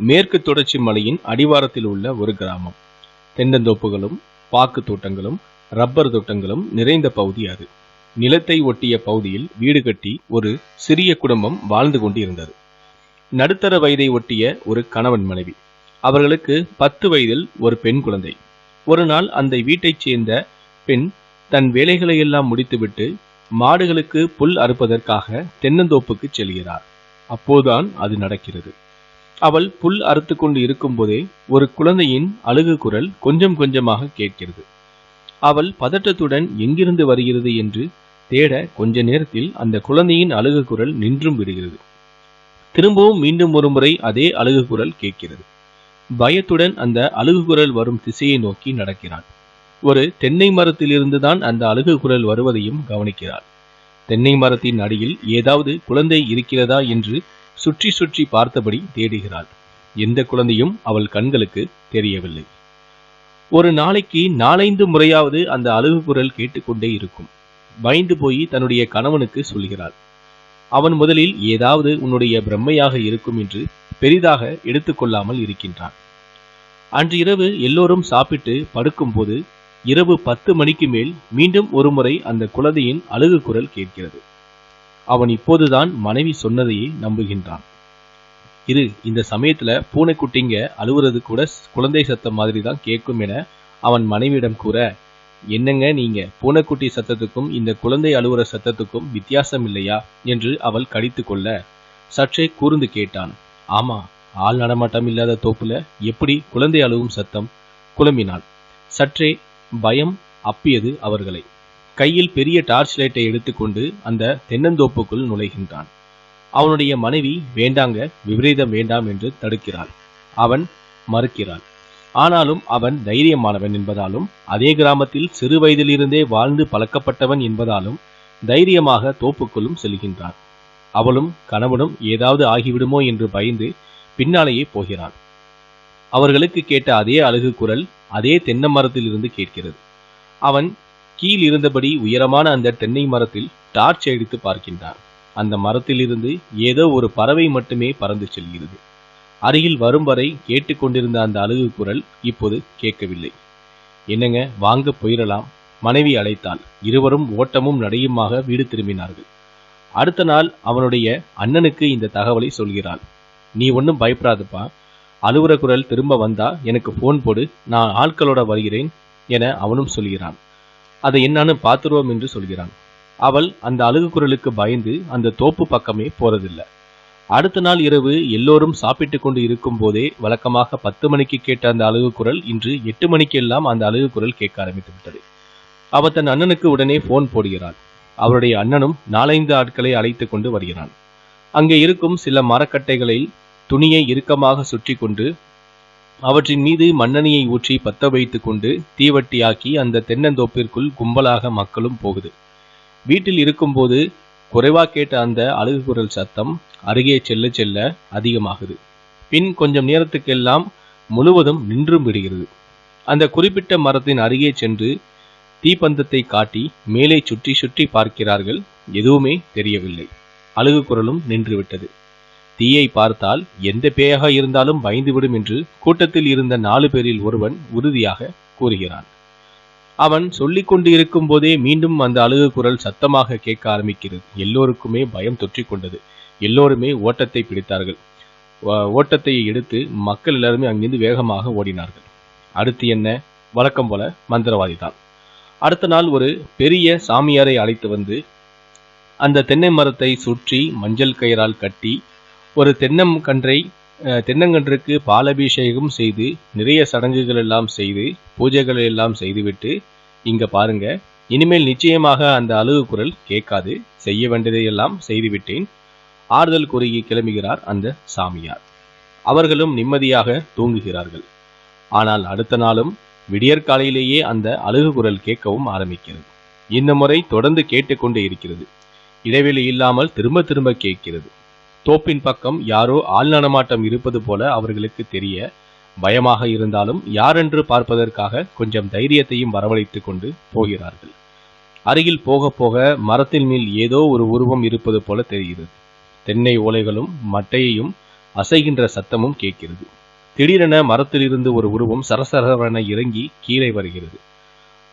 மேற்கு தொடர்ச்சி மலையின் அடிவாரத்தில் உள்ள ஒரு கிராமம். தென்னந்தோப்புகளும் பாக்கு தோட்டங்களும் ரப்பர் தோட்டங்களும் நிறைந்த பகுதி அது. நிலத்தை ஒட்டிய பகுதியில் வீடு கட்டி ஒரு சிறிய குடும்பம் வாழ்ந்து கொண்டிருந்தது. நடுத்தர வயதை ஒட்டிய ஒரு கணவன் மனைவி. அவர்களுக்கு பத்து வயதில் ஒரு பெண் குழந்தை. ஒரு நாள் அந்த வீட்டைச் சேர்ந்த பெண் தன் வேலைகளை எல்லாம் முடித்துவிட்டு மாடுகளுக்கு புல் அறுப்பதற்காக தென்னந்தோப்புக்கு செல்கிறார். அப்போதுதான் அது நடக்கிறது. அவள் புல் அறுத்து கொண்டு இருக்கும்போதே ஒரு குழந்தையின் அழுகு குரல் கொஞ்சம் கொஞ்சமாக கேட்கிறது. அவள் பதட்டத்துடன் எங்கிருந்து வருகிறது என்று தேட கொஞ்ச நேரத்தில் அந்த குழந்தையின் அழுகு குரல் நின்றும் விடுகிறது. திரும்பவும் மீண்டும் ஒரு முறை அதே அழுகு குரல் கேட்கிறது. பயத்துடன் அந்த அழுகு குரல் வரும் திசையை நோக்கி நடக்கிறாள். ஒரு தென்னை மரத்திலிருந்து தான் அந்த அழுகு குரல் வருவதையும் கவனிக்கிறாள். தென்னை மரத்தின் அடியில் ஏதாவது குழந்தை இருக்கிறதா என்று சுற்றி சுற்றி பார்த்தபடி தேடுகிறாள். எந்த குழந்தையும் அவள் கண்களுக்கு தெரியவில்லை. ஒரு நாளைக்கு நாலைந்து முறையாவது அந்த அழுகு குரல் கேட்டுக்கொண்டே இருக்கும். பயந்து போய் தன்னுடைய கணவனுக்கு சொல்கிறாள். அவன் முதலில் ஏதாவது உன்னுடைய பிரம்மையாக இருக்கும் என்று பெரிதாக எடுத்துக்கொள்ளாமல் இருக்கின்றான். அன்று இரவு எல்லோரும் சாப்பிட்டு படுக்கும்போது இரவு பத்து மணிக்கு மேல் மீண்டும் ஒருமுறை அந்த குழந்தையின் அழுகு குரல் கேட்கிறது. அவன் இப்போதுதான் மனைவி சொன்னதையே நம்புகின்றான். இரு இந்த சமயத்துல பூனைக்குட்டிங்க அழுவுறது கூட குழந்தை சத்தம் மாதிரி தான் கேட்கும் என அவன் மனைவியிடம் கூற என்னங்க நீங்க? பூனைக்குட்டி சத்தத்துக்கும் இந்த குழந்தை அழுவுற சத்தத்துக்கும் வித்தியாசம் இல்லையா? என்று அவள் கடித்து கொள்ள சற்றே கூர்ந்து கேட்டான். ஆமா ஆள் நடமாட்டம் இல்லாத தோப்புல எப்படி குழந்தை அழுவும் சத்தம்? குழம்பினாள். சற்றே பயம் அப்பியது அவர்களை. கையில் பெரிய டார்ச் லைட்டை எடுத்துக்கொண்டு அந்த தென்னந்தோப்புக்குள் நுழைகின்றான். அவனுடைய மனைவி வேண்டாங்க விபரீதம் வேண்டாம் என்று தடுக்கிறாள். அவன் மறுக்கிறான் ஆனாலும் அவன் தைரியமானவன் என்பதாலும் அதே கிராமத்தில் சிறு வயதிலிருந்தே வாழ்ந்து பழக்கப்பட்டவன் என்பதாலும் தைரியமாக தோப்புக்குள்ளும் செல்கின்றான். அவளும் கணவனும் ஏதாவது ஆகிவிடுமோ என்று பயந்து பின்னாலேயே போகிறான் அவர்களுக்கு கேட்ட அதே அழகு குரல் அதே தென்னை மரத்திலிருந்து கேட்கிறது. அவன் கீழ் இருந்தபடி உயரமான அந்த தென்னை மரத்தில் டார்ச் அடித்து பார்க்கின்றான் அந்த மரத்திலிருந்து ஏதோ ஒரு பறவை மட்டுமே பறந்து செல்கிறது. அருகில் வரும் வரை கேட்டுக்கொண்டிருந்த அந்த அழுகு குரல் இப்போது கேட்கவில்லை. என்னங்க வாங்க போயிடலாம். மனைவி அழைத்தாள். இருவரும் ஓட்டமும் நடையுமாக வீடு திரும்பினார்கள். அடுத்த நாள் அவனுடைய அண்ணனுக்கு இந்த தகவலை சொல்கிறாள். நீ ஒன்றும் பயப்படாதப்பா. அலுவல குரல் திரும்ப வந்தா எனக்கு ஃபோன் போடு. நான் ஆட்களோட வருகிறேன் என அவனும் சொல்கிறான். அதை என்னன்னு பார்த்துருவோம் என்று சொல்கிறான். அவள் அந்த அழுகு குரலுக்கு பயந்து அந்த தோப்பு பக்கமே போறதில்லை. அடுத்த நாள் இரவு எல்லோரும் சாப்பிட்டு கொண்டு இருக்கும் போதே வழக்கமாக பத்து மணிக்கு கேட்ட அந்த அழுகு குரல் இன்று எட்டு மணிக்கெல்லாம் அந்த அழுகு குரல் கேட்க ஆரம்பித்து விட்டது. அவள் தன் அண்ணனுக்கு உடனே போன் போடுகிறாள். அவருடைய அண்ணனும் நாலைந்து ஆட்களை அழைத்து கொண்டு வருகிறான். அங்கே இருக்கும் சில மரக்கட்டைகளில் துணியை இறுக்கமாக சுற்றி கொண்டு அவற்றின் மீது மண்ணெண்ணையை ஊற்றி பத்த வைத்து கொண்டு தீவட்டியாக்கி அந்த தென்னந்தோப்பிற்குள் கும்பலாக மக்களும் போகுது. வீட்டில் இருக்கும்போது குறைவா கேட்ட அந்த அழுகு குரல் சத்தம் அருகே செல்ல செல்ல அதிகமாகுது. பின் கொஞ்சம் நேரத்துக்கெல்லாம் முழுவதும் நின்றும் விடுகிறது. அந்த குறிப்பிட்ட மரத்தின் அருகே சென்று தீப்பந்தத்தை காட்டி மேலே சுற்றி சுற்றி பார்க்கிறார்கள். எதுவுமே தெரியவில்லை. அழுகு குரலும் நின்றுவிட்டது. தீயை பார்த்தால் எந்த பேயாக இருந்தாலும் பயந்துவிடும் என்று கூட்டத்தில் இருந்த நாலு பேரில் ஒருவன் உறுதியாக கூறுகிறான். அவன் சொல்லிக் கொண்டு இருக்கும் போதே மீண்டும் அந்த அழுகு குரல் சத்தமாக கேட்க ஆரம்பிக்கிறது. எல்லோருக்குமே பயம் தொற்றிக் கொண்டது. எல்லோருமே ஓட்டத்தை பிடித்தார்கள். ஓ- ஓட்டத்தை எடுத்து மக்கள் எல்லாருமே அங்கிருந்து வேகமாக ஓடினார்கள். அடுத்து என்ன? வழக்கம் போல மந்திரவாதி தான் அடுத்த நாள் ஒரு பெரிய சாமியாரை அழைத்து வந்து அந்த தென்னை மரத்தை சுற்றி மஞ்சள் கயிறால் கட்டி ஒரு தென்னம் கன்றை தென்னங்கன்றுக்கு பாலபிஷேகம் செய்து நிறைய சடங்குகள் எல்லாம் செய்து பூஜைகள் எல்லாம் செய்துவிட்டு இங்க பாருங்க. இனிமேல் நிச்சயமாக அந்த அழுகு குரல் கேட்காது. செய்ய வேண்டியதையெல்லாம் செய்துவிட்டேன். ஆறுதல் கூறி கிளம்புகிறார் அந்த சாமியார். அவர்களும் நிம்மதியாக தூங்குகிறார்கள். ஆனால் அடுத்த நாளும் விடியற்காலையிலேயே அந்த அழுகு குரல் கேட்கவும் ஆரம்பிக்கிறது. இந்த முறை தொடர்ந்து கேட்டுக்கொண்டே இருக்கிறது. இடைவெளி இல்லாமல் திரும்ப திரும்ப கேட்கிறது. தோப்பின் பக்கம் யாரோ ஆள் நடமாட்டம் இருப்பது போல அவர்களுக்கு தெரிய பயமாக இருந்தாலும் யாரென்று பார்ப்பதற்காக கொஞ்சம் தைரியத்தையும் வரவழைத்து கொண்டு போகிறார்கள். அருகில் போக போக மரத்தின் மேல் ஏதோ ஒரு உருவம் இருப்பது போல தெரிகிறது. தென்னை ஓலைகளும் மட்டையையும் அசைகின்ற சத்தமும் கேட்கிறது. திடீரென மரத்திலிருந்து ஒரு உருவம் சரசரவென இறங்கி கீழே வருகிறது.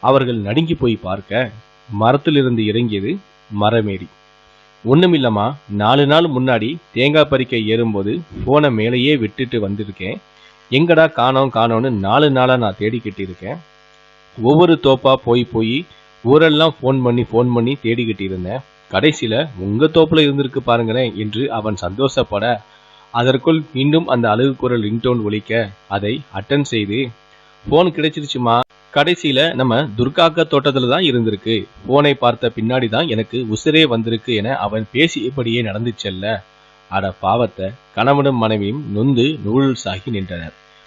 அவர்கள் நடுங்கி போய் பார்க்க மரத்திலிருந்து இறங்கியது மரமேறி. ஒண்ணுமில்லம்மா நாலு நாள் முன்னாடி தேங்காய் பறிக்க ஏறும்போது ஃபோனை மேலேயே விட்டுட்டு வந்திருக்கேன். எங்கடா காணோம் காணோன்னு நாலு நாளாக நான் தேடிக்கிட்டு இருக்கேன். ஒவ்வொரு தோப்பாக போய் போய் ஊரெல்லாம் ஃபோன் பண்ணி ஃபோன் பண்ணி தேடிக்கிட்டு இருந்தேன். கடைசியில் உங்கள் தோப்பில் இருந்திருக்கு பாருங்களேன் என்று அவன் சந்தோஷப்பட அதற்குள் மீண்டும் அந்த அழகு குரல் ரிங்டோன் ஒழிக்க அதை அட்டன் செய்து ஃபோன் கிடைச்சிருச்சுமா? கடைசியில நம்ம துர்காக்கா தோட்டத்துல தான் இருந்திருக்கு. போனை பார்த்த பின்னாடி தான் எனக்கு உசிரே வந்திருக்கு என அவன் பேசியபடியே நடந்து செல்ல அட பாவத்தை கணவனும் மனைவியும் நொந்து நூல் சாகி நின்றனர்.